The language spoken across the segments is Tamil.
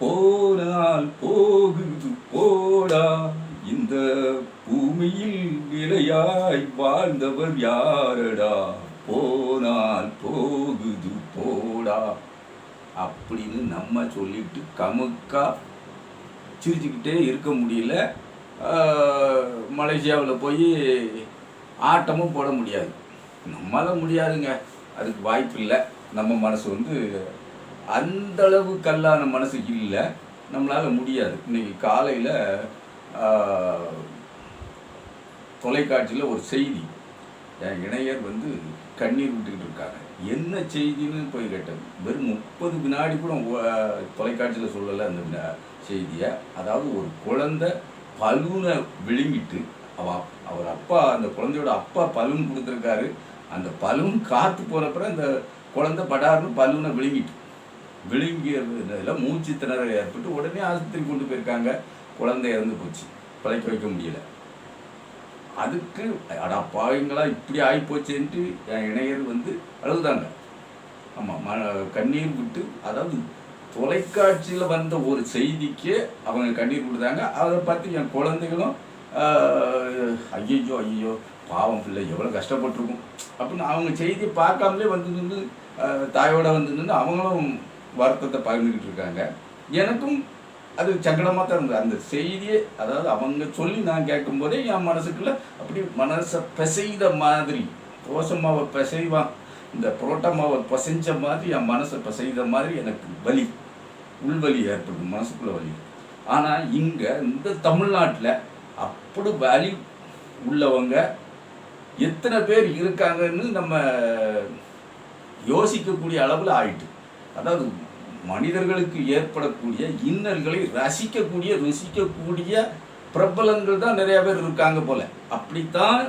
போனால் போகுது போடா. இந்த பூமியில் நிலையாய் வாழ்ந்தவர் யாரடா? போனால் போகுது போடா. அப்படின்னு நம்ம சொல்லிட்டு கமுக்கா சிரிச்சுக்கிட்டே இருக்க முடியல. மலேசியாவில் போய் ஆட்டமும் போட முடியாது. நம்மளால முடியாதுங்க. அதுக்கு வாய்ப்பு இல்லை நம்ம மனசு வந்து அந்த அளவு கல்லான மனசு இல்லை. நம்மளால் முடியாது. இன்னைக்கு காலையில் தொலைக்காட்சியில் ஒரு செய்தி. என் இணையர் வந்து கண்ணீர் விட்டுக்கிட்டு இருக்காங்க. என்ன செய்தின்னு போய் கேட்டேன். வெறும் முப்பது வினாடி கூட தொலைக்காட்சியில் சொல்லலை அந்த செய்தியை. அதாவது ஒரு குழந்தை பலூனை விழுங்கிட்டு அவ அவர் அப்பா அந்த குழந்தையோட அப்பா பலூன் கொடுத்துருக்காரு. அந்த பலூன் காற்று போகிறப்ப அந்த குழந்தை படார்னு பலூனை விழுங்கிட்டு. விழுங்கியதில் மூச்சு திணறல் ஏற்பட்டு உடனே ஆஸ்பத்திரி கொண்டு போயிருக்காங்க. குழந்தை இறந்து போச்சு. பிழைக்க வைக்க முடியல. அதுக்கு அடா பாவங்களா இப்படி ஆகிப்போச்சேன்ட்டு என் இணையர் வந்து அழுகுதாங்க ஆமாம் ம கண்ணீர் விட்டு அதாவது தொலைக்காட்சியில் வந்த ஒரு செய்திக்கு அவங்க கண்ணீர் விடுதாங்க. அதை பார்த்து என் குழந்தைகளும் ஐயோ ஐயோ பாவம் பிள்ளை எவ்வளோ கஷ்டப்பட்டிருக்கும். அப்படின்னு அவங்க செய்தியை பார்க்காமலே வந்து நின்று தாயோட வந்து நின்று அவங்களும் வருத்தத்தை பகிர்ந்துக்கிட்டு இருக்காங்க எனக்கும் அது சங்கடமாக தான் இருந்தது. அந்த செய்தியை அதாவது அவங்க சொல்லி நான் கேட்கும்போதே என் மனசுக்குள்ள அப்படி மனசை பிசைத மாதிரி தோசை மாவை பிசைவான் இந்த புரோட்டா மாவை பிசைஞ்ச மாதிரி என் மனசை பிசைத மாதிரி எனக்கு வலி உள்வலி ஏற்படும் மனசுக்குள்ள வலி. ஆனால் இங்கே இந்த தமிழ்நாட்டில் அப்படி வலி உள்ளவங்க எத்தனை பேர் இருக்காங்கன்னு நம்ம யோசிக்கக்கூடிய அளவில் ஆயிட்டு. அதாவது மனிதர்களுக்கு ஏற்படக்கூடிய இன்னல்களை ரசிக்கக்கூடிய ருசிக்கக்கூடிய பிரபலங்கள் தான் நிறைய பேர் இருக்காங்க போல. அப்படித்தான்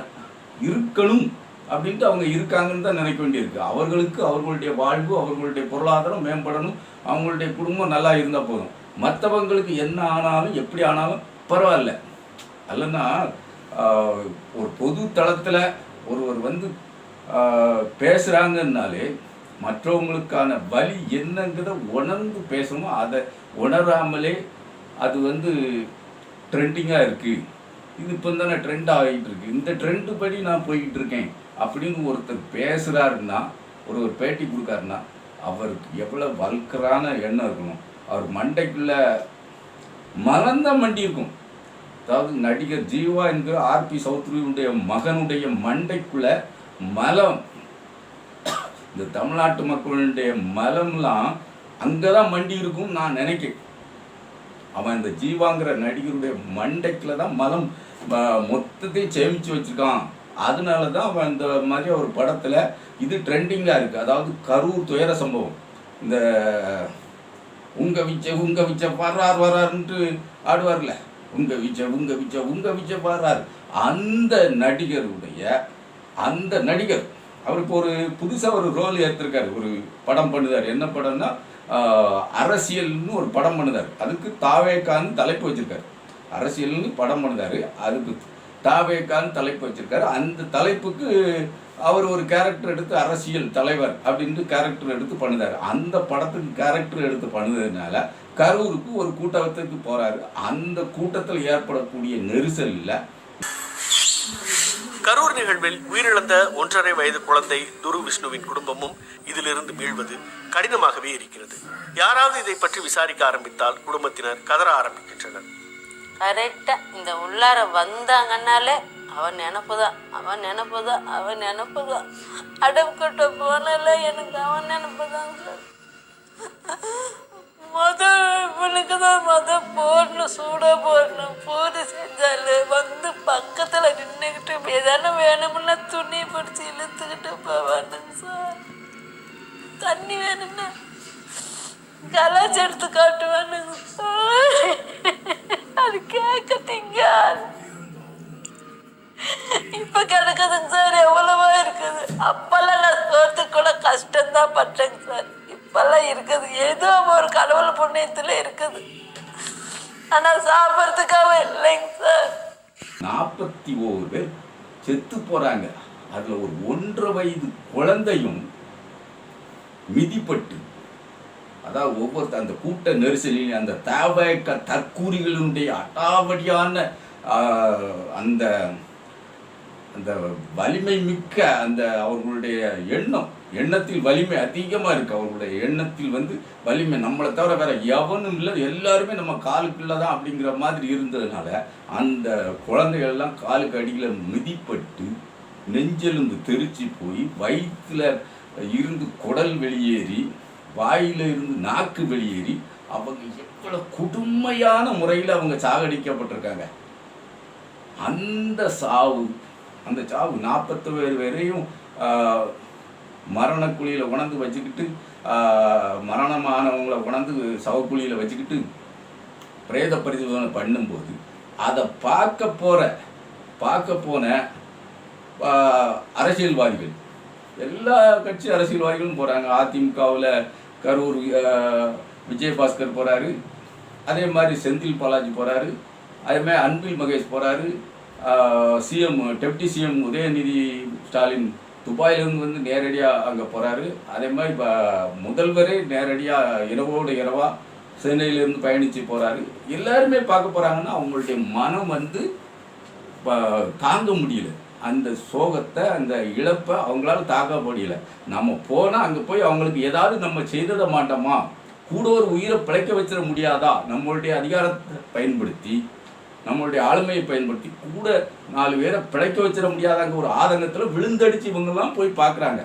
இருக்கணும் அப்படின்ட்டு அவங்க இருக்காங்கன்னு தான் நினைக்க வேண்டியிருக்கு. அவர்களுக்கு அவர்களுடைய வாழ்வு அவர்களுடைய பொருளாதாரம் மேம்படணும். அவங்களுடைய குடும்பம் நல்லா இருந்தால் போதும். மற்றவங்களுக்கு என்ன ஆனாலும் எப்படி ஆனாலும் பரவாயில்ல. அல்லனா ஒரு பொது தளத்தில் ஒருவர் வந்து பேசுகிறாங்கன்னாலே மற்றவங்களுக்கான வலி என்னங்கிறத உணர்ந்து பேசணும். அதை உணராமலே அது வந்து ட்ரெண்டிங்காக இருக்குது இது இப்போ தானே ட்ரெண்ட் ஆகிட்டு இருக்கு. இந்த ட்ரெண்டு படி நான் போய்கிட்டு இருக்கேன் அப்படின்னு ஒருத்தர் பேசுகிறாருன்னா ஒரு ஒரு பேட்டி கொடுக்காருன்னா அவருக்கு எவ்வளோ வல்கரான எண்ணம் இருக்கணும். அவர் மண்டைக்குள்ள மலர்ந்த மண்டி இருக்கும். அதாவது நடிகர் ஜீவா என்கிற ஆர்பி சௌத்ரியுடைய மகனுடைய மண்டைக்குள்ள மலம் இந்த தமிழ்நாட்டு மக்களுடைய மலம்லாம் அங்கே தான் மண்டி இருக்கும் நான் நினைக்கிறேன். அவன் இந்த ஜீவாங்கிற நடிகருடைய மண்டைக்கில் தான் மலம் மொத்தத்தையும் சேமித்து வச்சுருக்கான். அதனால தான் அவன் இந்த மாதிரி ஒரு படத்தில் இது ட்ரெண்டிங்காக இருக்குது அதாவது கரூர் துயர சம்பவம். இந்த உங்க விச்ச உங்க விச்ச பாடுறார் வர்றாருன்ட்டு ஆடுவார்ல. உங்க விச்ச உங்க விச்ச உங்க விச்ச பாடுறார் அந்த நடிகருடைய அந்த நடிகர் அவருக்கு ஒரு புதுசாக ஒரு ரோல் ஏற்றிருக்காரு ஒரு படம் பண்ணுதார். என்ன படம்னா அரசியல்னு ஒரு படம் பண்ணுதார். அதுக்கு தாவேக்கான்னு தலைப்பு வச்சுருக்காரு. அரசியல்னு படம் பண்ணுதார். அதுக்கு தாவேக்கான்னு தலைப்பு வச்சுருக்காரு. அந்த தலைப்புக்கு அவர் ஒரு கேரக்டர் எடுத்து அரசியல் தலைவர் அப்படின்ட்டு கேரக்டர் எடுத்து பண்ணுதாரு. அந்த படத்துக்கு கேரக்டர் எடுத்து பண்ணதுனால கரூருக்கு ஒரு கூட்டத்துக்கு போகிறாரு அந்த கூட்டத்தில் ஏற்படக்கூடிய நெரிசலில் கரூர் நிகழ்வில் உயிரிழந்த ஒன்றரை வயது குழந்தை துரு விஷ்ணுவின் குடும்பமும் இதிலிருந்து மீள்வது கடினமாகவே இருக்கிறது. யாராவது இதை பற்றி விசாரிக்க ஆரம்பித்தால் குடும்பத்தினர் கதற ஆரம்பிக்கின்றனர். கரெக்டா இந்த உள்ளார வந்தாங்கன்னாலே அவன் நினப்புதான் அவன் நினப்புதான் அவன் நினப்புதான் அடவுக்கிட்ட போனல எனக்கு அவன் நினப்புதான் சார் மொத இவனுக்கு தான் மொத போடணும் சூட போடணும் போடு செஞ்சாலு வந்து பக்கத்தில் நின்றுக்கிட்டு எதாவது வேணும்னா துணி பிடிச்சி இழுத்துக்கிட்டு போவானுங்க சார். தண்ணி வேணும்னா கலாச்சி எடுத்து காட்டுவானுங்க சார் அது கேட்க இப்போ இப்ப கிடக்குதுங்க சார் எவ்வளவோ இருக்குது. அப்பெல்லாம் நான் சோத்துக்கு கூட கஷ்டம்தான் பட்டேங்க சார். இப்பெல்லாம் இருக்குது. ஏதோ ஒரு கடவுள் புண்ணியத்தில் இருக்குது. ஆனால் சாப்பிட்றதுக்காக இல்லைங்க சார். நாற்பத்தி ஓரு பேர் செத்து போகிறாங்க அதில் ஒரு ஒன்றரை வயது குழந்தையும் மிதிப்பட்டு அதாவது ஒவ்வொரு அந்த கூட்ட நெரிசலில் அந்த தேவைக்க தற்கூறிகளுடைய அட்டாவடியான அந்த அந்த வலிமை மிக்க அந்த அவர்களுடைய எண்ணம் எண்ணத்தில் வலிமை அதிகமாக இருக்குது அவர்களுடைய எண்ணத்தில் வந்து வலிமை. நம்மளை தவிர வேற எவனும் இல்லை எல்லாருமே நம்ம காலுக்குள்ள தான் அப்படிங்கிற மாதிரி இருந்ததுனால அந்த குழந்தைகள் எல்லாம் காலுக்கு அடியில் மிதிப்பட்டு நெஞ்செலும்பு தெரிச்சு போய் வயிற்றில் இருந்து குடல் வெளியேறி வாயில இருந்து நாக்கு வெளியேறி அவங்க எவ்வளோ கொடுமையான முறையில் அவங்க சாகடிக்கப்பட்டிருக்காங்க. அந்த சாவு அந்த சாவு நாற்பத்து பேர் வரையும் மரணக்குழியில் உணர்ந்து வச்சுக்கிட்டு மரணமானவங்களை மரணமானவங்கள உணர்ந்து சவக்குழியில் வச்சுக்கிட்டு பிரேத பரிசோதனை பண்ணும்போது அதை பார்க்க போகிற பார்க்க போன அரசியல்வாதிகள் எல்லா கட்சி அரசியல்வாதிகளும் போகிறாங்க அதிமுகவில் கரூர் விஜயபாஸ்கர் போகிறாரு அதே மாதிரி செந்தில் பாலாஜி போகிறாரு அதேமாதிரி அன்பில் மகேஷ் போகிறாரு CM deputy CM Udhayanidhi Stalin துபாயிலேருந்து வந்து நேரடியாக அங்கே போகிறாரு அதே மாதிரி இப்போ முதல்வரே நேரடியாக இரவோடு இரவாக சென்னையிலேருந்து பயணித்து போகிறாரு எல்லாருமே பார்க்க போகிறாங்கன்னா அவங்களுடைய மனம் வந்து இப்போ தாங்க முடியல. அந்த சோகத்தை அந்த இழப்பை அவங்களால தாங்க முடியல. நம்ம போனால் அங்கே போய் அவங்களுக்கு ஏதாவது நம்ம செய்தத மாட்டோமா? கூட ஒரு உயிரை பிழைக்க வச்சிட முடியாதா? நம்மளுடைய அதிகாரத்தை பயன்படுத்தி நம்மளுடைய ஆளுமையை பயன்படுத்தி கூட நாலு பேரை பிழைக்க வச்சிட முடியாதாங்க ஒரு ஆதங்கத்தில் விழுந்தடிச்சு இவங்கெல்லாம் போய் பார்க்குறாங்க.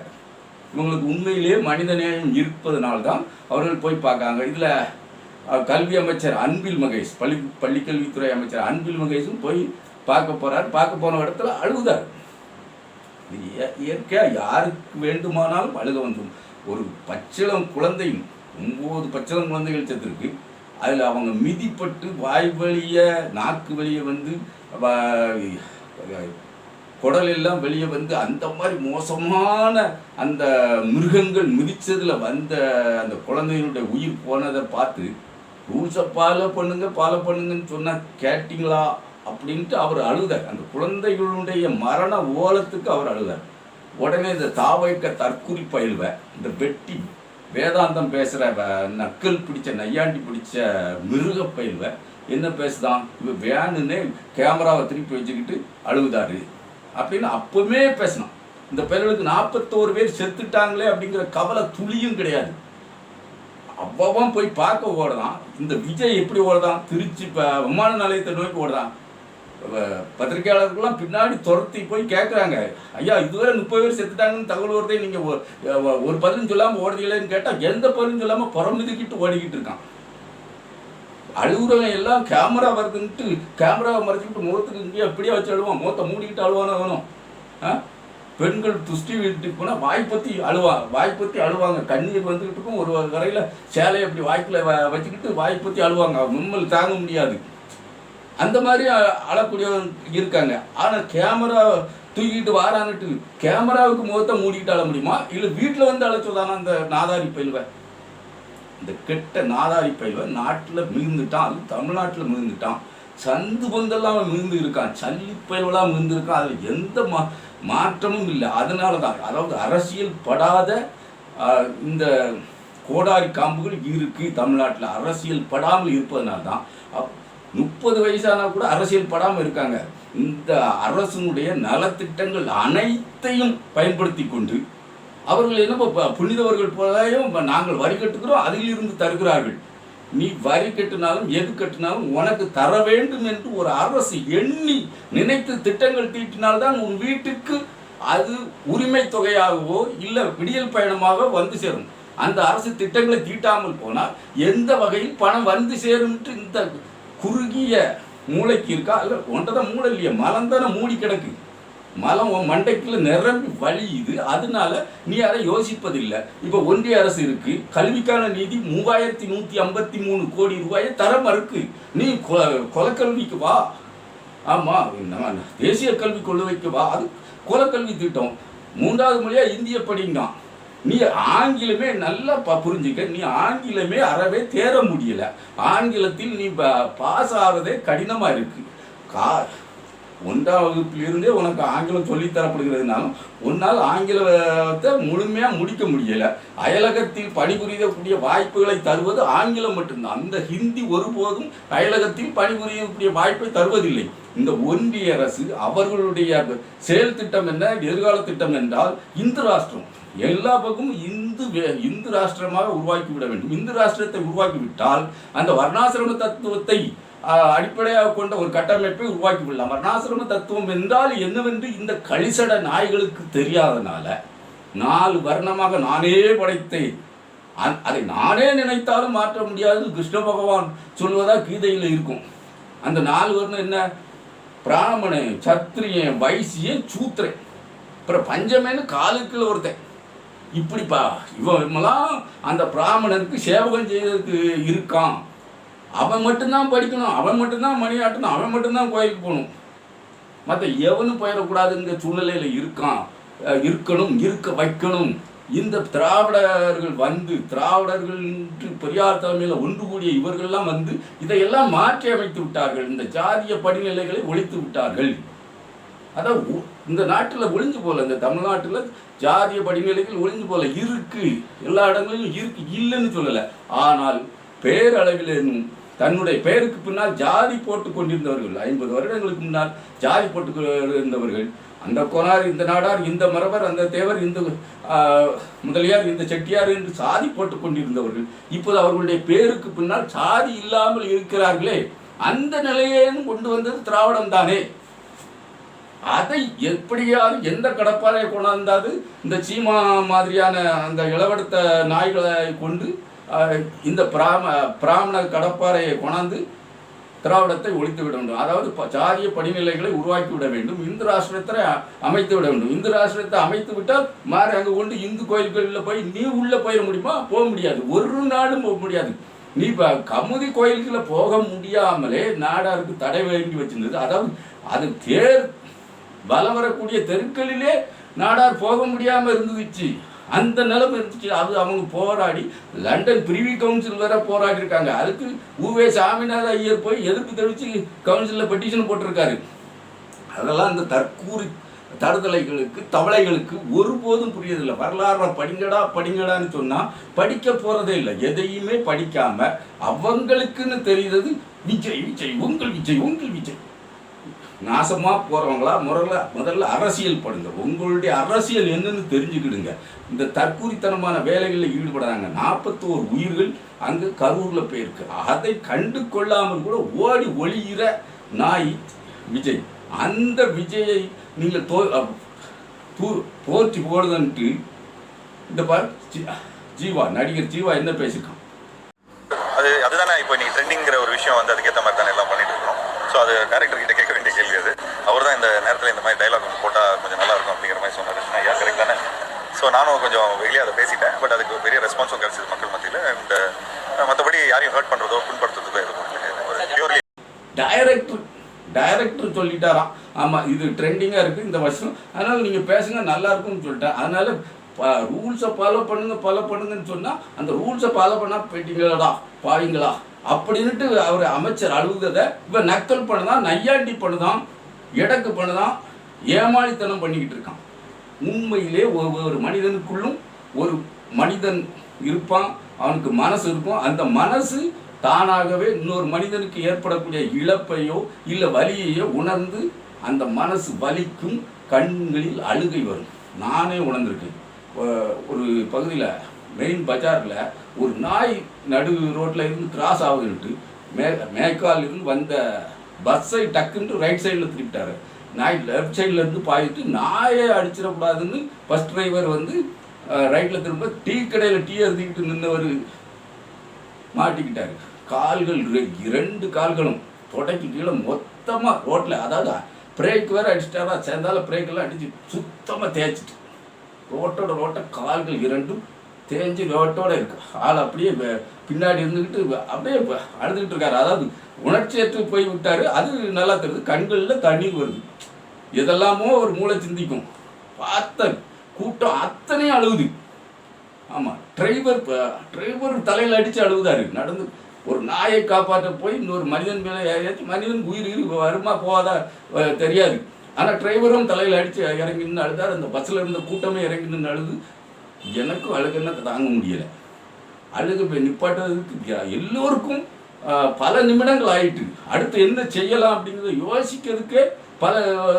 இவங்களுக்கு உண்மையிலேயே மனித நேயம் தான் அவர்கள் போய் பார்க்காங்க இதில் கல்வி அமைச்சர் அன்பில் மகேஷ் பள்ளி பள்ளிக்கல்வித்துறை அமைச்சர் அன்பில் மகேஷும் போய் பார்க்க போகிறார் பார்க்க போன இடத்துல அழுகுதார். இது யாருக்கு வேண்டுமானாலும் அழுக வந்துடும் ஒரு பச்சிளம் குழந்தையும் ஒம்பது பச்சிளம் குழந்தைகள் செத்துருக்கு. அதில் அவங்க மிதிப்பட்டு வாய் வழிய நாக்கு வழியை வந்து குடல் எல்லாம் வெளியே வந்து அந்த மாதிரி மோசமான அந்த மிருகங்கள் மிதித்ததில் வந்த அந்த குழந்தைகளுடைய உயிர் போனதை பார்த்து ரூல்ஸை ஃபாலோ பண்ணுங்க ஃபாலோ பண்ணுங்கன்னு சொன்னால் கேட்டிங்களா? அப்படின்ட்டு அவர் அழுதார். அந்த குழந்தைகளுடைய மரண ஓலத்துக்கு அவர் அழுதார். உடனே இந்த தாவைக்க தற்குறி பயில்வை இந்த வெட்டி வேதாந்தம் பேசுகிற நக்கல் பிடிச்ச நையாண்டி பிடிச்ச மிருக பயில்வ என்ன பேசுதான்? இவன் வேணுன்னே கேமராவை திருப்பி வச்சுக்கிட்டு அழுகுதாரு. அப்படின்னு அப்போவுமே பேசினான். இந்த பயல்களுக்கு நாற்பத்தோரு பேர் செத்துட்டாங்களே அப்படிங்கிற கவலை துளியும் கிடையாது. அவ்வளவும் போய் பார்க்க ஓடுதான். இந்த விஜய் எப்படி ஓடுதான்? திருச்சி இப்போ விமான நிலையத்தை நோக்கி ஓடுதான். வ- பின்னாடி துரத்தி போய் கேட்குறாங்க ஐயா இதுவரை முப்பது பேர் செத்துட்டாங்கன்னு தகவல் வருதே நீங்கள் ஒரு பதிலும் சொல்லாமல் ஓடுறீங்களேன்னு கேட்டால் எந்த பதிலும் சொல்லாமல் புறமிதுக்கிட்டு ஓடிக்கிட்டு இருக்கான். அழுகுறவன் எல்லாம் கேமரா வருதுன்ட்டு கேமராவை மறைச்சிக்கிட்டு முகத்துக்கு இங்கேயே அப்படியே வச்சு அழுவான். முகத்தை மூடிக்கிட்டு அழுவானோ வேணும் ஆ? பெண்கள் துஷ்டி வீட்டுக்கு போனால் வாய்ப்பத்தி அழுவா வாய்ப்பத்தி அழுவாங்க. கண்ணீர் வந்துக்கிட்டு இருக்கும். ஒரு கரையில் சேலையை அப்படி வாய்க்குள்ள வ- வச்சுக்கிட்டு வாய்ப்பத்தி அழுவாங்க. மும்மல் தாங்க முடியாது. அந்த மாதிரி அ- அழக்கூடியவங்க இருக்காங்க. ஆனால் கேமரா தூக்கிட்டு வாரான்னுட்டு கேமராவுக்கு முகத்தை மூடிக்கிட்டு அழ முடியுமா? இல்லை வீட்டில் வந்து அழைச்சதானா அந்த நாதாரி பயில்வன்? இந்த கெட்ட நாதாரி பயில்வன் நாட்டில் மிகுந்துட்டான். அதுவும் தமிழ்நாட்டில் மிகுந்துட்டான். சந்து பொந்தெல்லாம் மிகுந்து இருக்கான். சல்லி பயில்வெல்லாம் மிகுந்திருக்கான் அதில் எந்த மா மாற்றமும் இல்லை. அதனால தான் அதாவது அரசியல் படாத இந்த கோடாரி காம்புகள் இருக்குது தமிழ்நாட்டில். அரசியல் படாமல் இருப்பதனால தான் முப்பது வயசானா கூட அரசியல் படாமல் இருக்காங்க. இந்த அரசனுடைய நலத்திட்டங்கள் அனைத்தையும் பயன்படுத்தி கொண்டு அவர்கள் என்ன ப- புனிதவர்கள் போலையும் நாங்கள் வரி கட்டுகிறோம் அதிலிருந்து தருகிறார்கள். நீ வரி கட்டினாலும் எது கட்டினாலும் உனக்கு தர வேண்டும் என்று ஒரு அரசு எண்ணி நினைத்து திட்டங்கள் தீட்டினால்தான் உன் வீட்டுக்கு அது உரிமை தொகையாகவோ இல்லை விடியல் பயணமாக வந்து சேரும். அந்த அரசு திட்டங்களை தீட்டாமல் போனால் எந்த வகையில் பணம் வந்து சேரும்ட்டு இந்த குறுகிய மூளைக்கு இருக்கா? இல்லை ஒன்றதான் மூளை இல்லையா மலந்தானே மூடி கிடக்கு. மலம் உன் மண்டைக்குள்ள நிரம்பி வழியுது. அதனால நீ அதை யோசிப்பதில்லை. இப்போ ஒன்றிய அரசு இருக்கு. கல்விக்கான நிதி மூவாயிரத்தி நூற்றி ஐம்பத்தி மூணு கோடி ரூபாயை தர மறுக்கு. நீ கொ- கொலக்கல்விக்கு வா. ஆமாம் நம்ம தேசிய கல்வி கொள்கைக்கு வா. அது குலக்கல்வி திட்டம். மூன்றாவது மொழியா இந்திய படிங்கான் நீ ஆங்கிலமே நல்லா புரிஞ்சுக்க. நீ ஆங்கிலமே அறவே தேர முடியல. ஆங்கிலத்தில் நீ பாஸ் ஆகிறதே கடினமாக இருக்கு. கா ஒன்றாம் வகுப்பிலிருந்தே உனக்கு ஆங்கிலம் சொல்லித் தரப்படுகிறதுனாலும் உன்னால் ஆங்கிலத்தை முழுமையாக முடிக்க முடியல. அயலகத்தில் பணிபுரியக்கூடிய வாய்ப்புகளை தருவது ஆங்கிலம் மட்டும்தான். அந்த ஹிந்தி ஒருபோதும் அயலகத்தில் பணிபுரியக்கூடிய வாய்ப்பை தருவதில்லை. இந்த ஒன்றிய அரசு அவர்களுடைய செயல் திட்டம் என்ன எதிர்கால திட்டம் என்றால் இந்து ராஷ்டிரம். எல்லா பக்கமும் இந்து வே- இந்து ராஷ்டிரமாக உருவாக்கி விட வேண்டும். இந்து ராஷ்டிரத்தை உருவாக்கி விட்டால் அந்த வர்ணாசிரம தத்துவத்தை அடிப்படையாக கொண்ட ஒரு கட்டமைப்பை உருவாக்கி விடலாம். வர்ணாசிரம தத்துவம் என்றால் என்னவென்று இந்த கழிசட நாய்களுக்கு தெரியாதனால நாலு வர்ணமாக நானே படைத்தேன். அதை நானே நினைத்தாலும் மாற்ற முடியாது. கிருஷ்ண பகவான் சொல்வதா கீதையில் இருக்கும். அந்த நாலு வர்ணம் என்ன? பிராமணன் சத்திரியன் வைசியன் சூத்திரன். அப்புறம் பஞ்சமேன்னு காலுக்குள்ள ஒருத்தன். இப்படிப்பா. இவன் அந்த பிராமணருக்கு சேவகம் செய்யறதுக்கு இருக்கான். அவன் மட்டும்தான் படிக்கணும் அவன் மட்டும்தான் மணியாட்டணும் அவன் மட்டும்தான் கோயிலுக்கு போகணும். மற்ற எவனும் போயிடக்கூடாதுங்கிற சூழ்நிலையில் இருக்கான். இருக்கணும் இருக்க வைக்கணும். இந்த திராவிடர்கள் வந்து திராவிடர்கள் என்று பெரியார் தலைமையில் ஒன்று கூடிய இவர்கள்லாம் வந்து இதையெல்லாம் மாற்றி அமைத்து விட்டார்கள். இந்த ஜாதிய படிநிலைகளை ஒழித்து விட்டார்கள். அதான் இந்த நாட்டில் ஒளிஞ்சு போகல இந்த தமிழ்நாட்டில் ஜாதிய படிநிலைகள் ஒளிஞ்சு போல இருக்கு. எல்லா இடங்களிலும் இருக்கு இல்லைன்னு சொல்லலை. ஆனால் பேரளவில் தன்னுடைய பெயருக்கு பின்னால் ஜாதி போட்டு கொண்டிருந்தவர்கள் ஐம்பது வருடங்களுக்கு முன்னால் ஜாதி போட்டு இருந்தவர்கள் அந்த கோனார் இந்த நாடார் இந்த மரபர் அந்த தேவர் இந்த ஆஹ், முதலியார் இந்த செட்டியார் என்று சாதி போட்டு கொண்டிருந்தவர்கள் இப்போது அவர்களுடைய பேருக்கு பின்னால் சாதி இல்லாமல் இருக்கிறார்களே. அந்த நிலையேன்னு கொண்டு வந்தது திராவிடம் தானே அதை எப்படியாவது எந்த கடப்பாறையை கொண்டாந்தாது? இந்த சீமா மாதிரியான அந்த இளவெடுத்த நாய்களை கொண்டு இந்த பிராம பிராமண கடப்பாறையை கொண்டாந்து திராவிடத்தை ஒழித்து விட வேண்டும். அதாவது சாரிய படிநிலைகளை உருவாக்கி விட வேண்டும். இந்து ராஷ்டிரத்தை அமைத்து விட வேண்டும். இந்து ராஷ்டிரத்தை அமைத்து விட்டால் மாறி அங்கே கொண்டு இந்து கோயில்களில் போய் நீ உள்ளே போயிட முடியுமா? போக முடியாது. ஒரு நாளும் போக முடியாது. நீ இப்போ கமுதி கோயில்களை போக முடியாமலே நாடாருக்கு தடை வேண்டி வச்சிருந்தது. அதாவது அது தேர் வலம் வரக்கூடிய தெருக்களிலே நாடார் போக முடியாமல் இருந்துச்சு. அந்த நிலைமை இருந்துச்சு. அது அவங்க போராடி லண்டன் பிரிவி கவுன்சில் வேற போராடி இருக்காங்க அதுக்கு உவே சாமிநாத ஐயர் போய் எதிர்ப்பு தெரிவித்து கவுன்சிலில் பெட்டிஷன் போட்டிருக்காரு. அதெல்லாம் அந்த தற்கூறு தடுதலைகளுக்கு தவளைகளுக்கு ஒருபோதும் புரியதில்லை வரலாறு படிங்கடா படிங்கடான்னு சொன்னால் படிக்க போகிறதே இல்லை. எதையுமே படிக்காம அவங்களுக்குன்னு தெரிகிறது விஜய் விஜய் உங்கள் விஜய் உங்கள் விஜய். நாசமா போகிறவங்களா முதல்ல முதல்ல அரசியல் படுங்க. உங்களுடைய அரசியல் என்னன்னு தெரிஞ்சுக்கிடுங்க. இந்த தற்கூரித்தனமான வேலைகளில் ஈடுபடுறாங்க. நாற்பத்தோரு உயிர்கள் அங்கே கரூரில் போயிருக்கு. அதை கண்டு கொள்ளாமல் கூட ஓடி ஒளிகிற நாய் விஜய். அந்த விஜயை நீங்கள் தோ போற்றி போடுதன்ட்டு இந்த பார் ஜி- ஜீவா நடிகர் ஜீவா என்ன பேசியிருக்கான்? அது அதுதானே இப்போ நீங்கள் ட்ரெண்டிங்கிற ஒரு விஷயம் வந்து அதுக்கேற்ற மாதிரி தானே எல்லாம் பண்ணிட்டு இருக்கோம். ஸோ அது டேரக்டர் கிட்ட கேட்க வேண்டிய கேள்வி அது அவர் தான் இந்த நேரத்தில் இந்த மாதிரி டைலாக் ஒன்று போட்டால் கொஞ்சம் நல்லா இருக்கும் அப்படிங்கிற மாதிரி சொன்னார். ஐயா கரெக்ட் தானே. ஸோ நானும் கொஞ்சம் வெளியே அதை பேசிட்டேன். பட் அதுக்கு பெரிய ரெஸ்பான்ஸும் கிடைச்சது மக்கள் மத்தியில். அண்ட் மற்றபடி யாரையும் ஹர்ட் பண்ணுறதோ புண்படுத்துறதுக்கோ எதுவும் ஒரு பியூர்லி டைரக்டர் டைரக்டர் சொல்லிட்டாராம் ஆமாம் இது ட்ரெண்டிங்காக இருக்குது இந்த வருஷம். அதனால் நீங்கள் பேசுங்க நல்லா இருக்கும்னு சொல்லிட்டேன். அதனால் ரூல்ஸை ஃபாலோ பண்ணுங்க ஃபாலோ பண்ணுங்கன்னு சொன்னால் அந்த ரூல்ஸை ஃபாலோ பண்ணால் போயிட்டீங்களாடா பாவீங்களா? அப்படின்ட்டு அவர் அமைச்சர் அழுகுதை இவன் நக்கல் பண்ணுதான் நையாண்டி பண்ணுதான் எடக்கு பண்ணதான் ஏமாளித்தனம் பண்ணிக்கிட்டு இருக்கான். உண்மையிலே ஒவ்வொரு மனிதனுக்குள்ளும் ஒரு மனிதன் இருப்பான் அவனுக்கு மனசு இருக்கும். அந்த மனசு தானாகவே இன்னொரு மனிதனுக்கு ஏற்படக்கூடிய இழப்பையோ இல்லை வலியையோ உணர்ந்து அந்த மனசு வலிக்கும் கண்களில் அழுகை வரும். நானே உணர்ந்திருக்கேன். ஒரு பகுதியில் மெயின் பஜாரில் ஒரு நாய் நடு ரோட்டில் இருந்து கிராஸ் ஆகுதுன்ட்டு மே மேற்கால் இருந்து வந்த பஸ்ஸை டக்குன்ட்டு ரைட் சைடில் திருப்பிட்டாரு. நாய் லெஃப்ட் சைடில் இருந்து பாயிட்டு நாயை அடிச்சிடக்கூடாதுன்னு பஸ் டிரைவர் வந்து ரைட்டில் திரும்ப டீ கடையில் டீ அறுதிக்கிட்டு நின்றவர் மாட்டிக்கிட்டாரு. கால்கள் ரெ- இரண்டு கால்களும் தொடக்கி கீழே மொத்தமாக ரோட்டில் அதாவது பிரேக் வேறு அடிச்சிட்டாரா சேர்ந்தாலும் பிரேக்கெல்லாம் அடித்து சுத்தமாக தேய்ச்சிட்டு. ரோட்டோட ரோட்டை கால்கள் இரண்டும் தேஞ்சு ரோட்டோட இருக்கு. ஆள் அப்படியே பின்னாடி இருந்துக்கிட்டு அப்படியே அழுதுகிட்டு இருக்காரு. அதாவது உணர்ச்சியற்று போய் விட்டாரு. அது நல்லா தெரியுது. கண்களில் தண்ணீர் வருது. எதெல்லாமோ ஒரு மூளை சிந்திக்கும். பார்த்த கூட்டம் அத்தனையும் அழுகுது. ஆமாம் டிரைவர் டிரைவர் தலையில் அடித்து அழுகுதாரு. நடந்து ஒரு நாயை காப்பாற்ற போய் இன்னொரு மனிதன் மேலே ஏற்றி மனிதன் உயிர் உயிர் வருமா போகாதா தெரியாது. ஆனால் டிரைவரும் தலையில் அடித்து இறங்கி நின்று அழுதார். அந்த பஸ்ஸில் இருந்த கூட்டமே இறங்கி நின்று அழுது. எனக்கும் அழுகுன்னா தாங்க முடியலை. அழுகு போய் நிப்பாட்டுறதுக்கு எல்லோருக்கும் பல நிமிடங்கள் ஆயிட்டு அடுத்து என்ன செய்யலாம் அப்படிங்கிறத யோசிக்கிறதுக்கே பல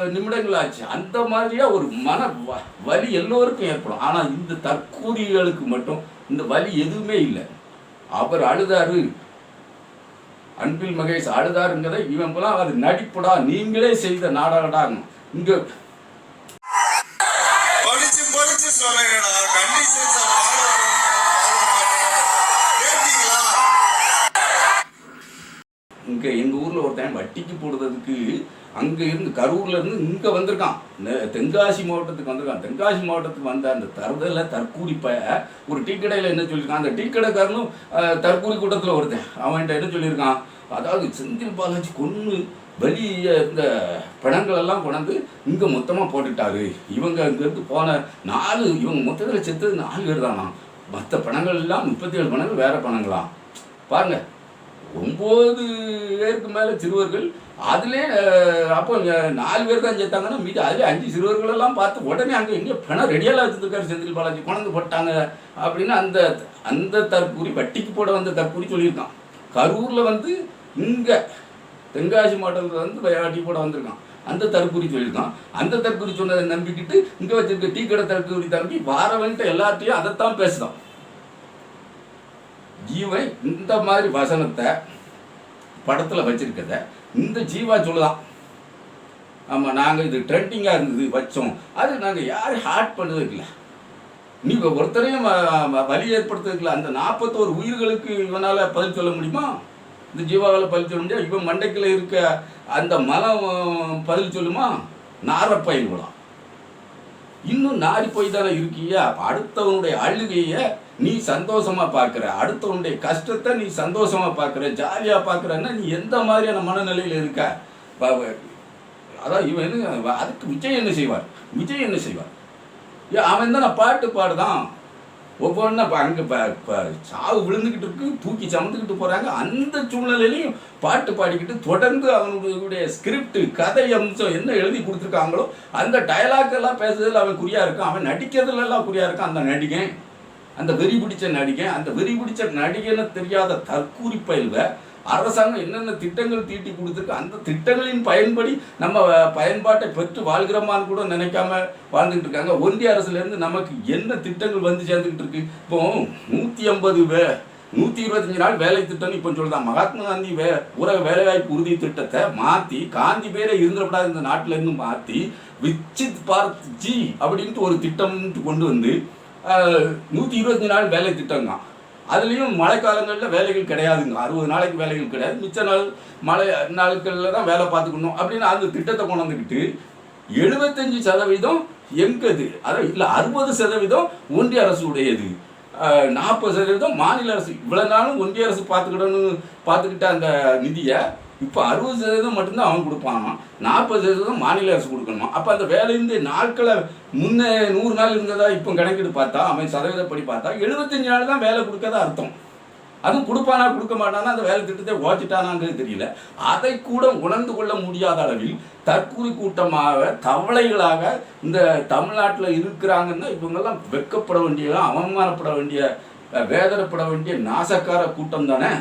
நிமிடங்கள் ஆச்சு அந்த மாதிரியா ஒரு மன வ- வலி எல்லோருக்கும் ஏற்படும். ஆனால் இந்த தற்கூரிகளுக்கு மட்டும் இந்த வலி எதுவுமே இல்லை. அவர் அழுதாரு. அன்பில் மகேஷ் அழுதாருங்கிறத இவன் போலாம் அது நடிப்புடா நீங்களே செய்த நாடகடாங்க இங்க ஒருத்தன் போடுறதுக்கு அங்கே இருந்து கரூர்லேருந்து இருந்து வந்திருக்கான். தென்காசி மாவட்டத்துக்கு வந்திருக்கான். தென்காசி மாவட்டத்துக்கு வந்த அந்த தருதல தற்கூரி ஒரு டீ கடையில் என்ன சொல்லியிருக்கான்? அந்த டீ கடைக்காரனும் அஹ், தற்கூரி கூட்டத்துல ஒருத்தன். அவன்கிட்ட என்ன சொல்லியிருக்கான்? அதாவது செந்தில் பாலாஜி கொன்று வெளியே இந்த படங்களெல்லாம் கொண்டாந்து இங்கே மொத்தமாக போட்டுட்டாரு இவங்க இங்கேருந்து போன நாலு இவங்க மொத்தத்தில் செத்தது நாலு பேர் தானா மற்ற பணங்கள் எல்லாம் முப்பத்தி ஏழு பணங்கள் வேறு பணங்களாம் பாருங்கள் ஒம்பது பேருக்கு மேலே சிறுவர்கள் அதிலே அப்போ நாலு பேர் தான் சேர்த்தாங்கன்னா மீதி அதிலே அஞ்சு சிறுவர்கள் எல்லாம் பார்த்து உடனே அங்கே இங்கே பணம் ரெடியாக வச்சுருக்காரு செந்தில் பாலாஜி. குழந்தை போட்டாங்க அப்படின்னு அந்த அந்த தற்கூரி வட்டிக்கு போட வந்த தற்கூரி சொல்லியிருக்கான். கரூரில் வந்து இங்கே தென்காசி மாவட்டத்தில் வந்து வட்டி போட வந்திருக்கான். அந்த தற்கூரி சொல்லியிருக்கான். அந்த தற்கூரி சொன்னதை நம்பிக்கிட்டு இங்கே வச்சிருக்க டீ கடை தற்கூரி தம்பி வாரவன்ட்டு எல்லாத்தையும் அதைத்தான் பேசுதான். ஜீவன் இந்த மாதிரி வசனத்தை படத்தில் வச்சிருக்கத இந்த ஜீவா சொல்லுதான். ஆமாம் நாங்கள் இது ட்ரெண்டிங்காக இருந்தது வச்சோம். அது நாங்கள் யாரும் ஹார்ட் பண்ணதுக்கு இல்லை. நீ ஒருத்தரையும் வ- வலி ஏற்படுத்துறதுக்குல அந்த நாற்பத்தோரு உயிர்களுக்கு இவனால் பதில் சொல்ல முடியுமா? இந்த ஜீவாவால் பதில் சொல்ல முடியாது இவன் மண்டைக்கில் இருக்க அந்த மலம் பதில் சொல்லுமா? நாரப்பயில் விழா. இன்னும் நாடி போய் தானே இருக்கியா? அடுத்தவனுடைய அழுகையை நீ சந்தோஷமா பார்க்குற. அடுத்தவனுடைய கஷ்டத்தை நீ சந்தோஷமா பார்க்குற. ஜாலியாக பார்க்குறன்னா நீ எந்த மாதிரியான மனநிலையில் இருக்க? அதான் இவன் என்ன அதுக்கு விஜய் என்ன செய்வார்? விஜய் என்ன செய்வார்? அவன் தான் பாட்டு பாடுதான். ஒவ்வொன்றா இப்போ அங்கே இப்போ சாவு விழுந்துக்கிட்டு இருக்கு தூக்கி சமந்துக்கிட்டு போகிறாங்க அந்த சூழ்நிலையிலையும் பாட்டு பாடிக்கிட்டு தொடர்ந்து அவனுடைய ஸ்கிரிப்ட் கதை அம்சம் என்ன எழுதி கொடுத்துருக்காங்களோ அந்த டயலாக் எல்லாம் பேசுறதுல அவன் குறியாக இருக்கான். அவன் நடிக்கிறதுல எல்லாம் குறியாக இருக்கான். அந்த நடிகன் அந்த வெறி பிடிச்ச நடிகன் அந்த வெறி பிடிச்ச நடிகன்னு தெரியாத தற்கூரி பயில்வை அரசாங்கம் என்னென்ன திட்டங்கள் தீட்டி கொடுத்துருக்கு அந்த திட்டங்களின் பயன்படி நம்ம பயன்பாட்டை பெற்று வாழ்கிறோமான்னு கூட நினைக்காம வாழ்ந்துகிட்டு இருக்காங்க ஒன்றிய அரசுல இருந்து நமக்கு என்ன திட்டங்கள் வந்து சேர்ந்துக்கிட்டு இருக்கு இப்போ நூற்றி ஐம்பது வே நூற்றி இருபத்தஞ்சு நாள் வேலை திட்டம்னு இப்போ சொல்லுதான் மகாத்மா காந்தி வே ஊரக வேலைவாய்ப்பு உறுதி திட்டத்தை மாற்றி காந்தி பேரே இருந்துடக்கூடாது இந்த நாட்டில இருந்து மாற்றி விச்சித் பாரத் ஜி அப்படின்ட்டு ஒரு திட்டம்ன்ட்டு கொண்டு வந்து நூற்றி இருபத்தஞ்சு நாள் வேலை தான் அதுலேயும் மழைக்காலங்களில் வேலைகள் கிடையாதுங்க. அறுபது நாளைக்கு வேலைகள் கிடையாது. மிச்ச நாள் மழை நாட்களில் தான் வேலை பார்த்துக்கணும் அப்படின்னு அந்த திட்டத்தை கொண்டு வந்துக்கிட்டு எழுபத்தஞ்சு சதவீதம் எங்கது? அதாவது இல்லை அறுபது சதவீதம் ஒன்றிய அரசு உடையது நாற்பது சதவீதம் மாநில அரசு. இவ்வளோ நாளும் ஒன்றிய அரசு பார்த்துக்கிடணும் பார்த்துக்கிட்ட அந்த நிதியை இப்போ அறுபது சதவீதம் மட்டும்தான் அவன் கொடுப்பானாம் நாற்பது சதவீதம் மாநில அரசு கொடுக்கணுமா? அப்போ அந்த வேலையிருந்து நாட்களை முன்னே நூறு நாள் இருந்ததா இப்போ கணக்கெடு பார்த்தா அவன் சதவீதப்படி பார்த்தா எழுபத்தஞ்சு நாள் தான் வேலை கொடுக்கறதா அர்த்தம். அதுவும் கொடுப்பானா கொடுக்க மாட்டானா அந்த வேலை திட்டத்தை ஓச்சிட்டானாங்கிறது தெரியல. அதை கூட உணர்ந்து கொள்ள முடியாத அளவில் தற்கூரி கூட்டமாக தவளைகளாக இந்த தமிழ்நாட்டில் இருக்கிறாங்கன்னா இவங்கெல்லாம் வெட்கப்பட வேண்டியதான் அவமானப்பட வேண்டிய வேதனைப்பட வேண்டிய நாசக்கார கூட்டம் தானே?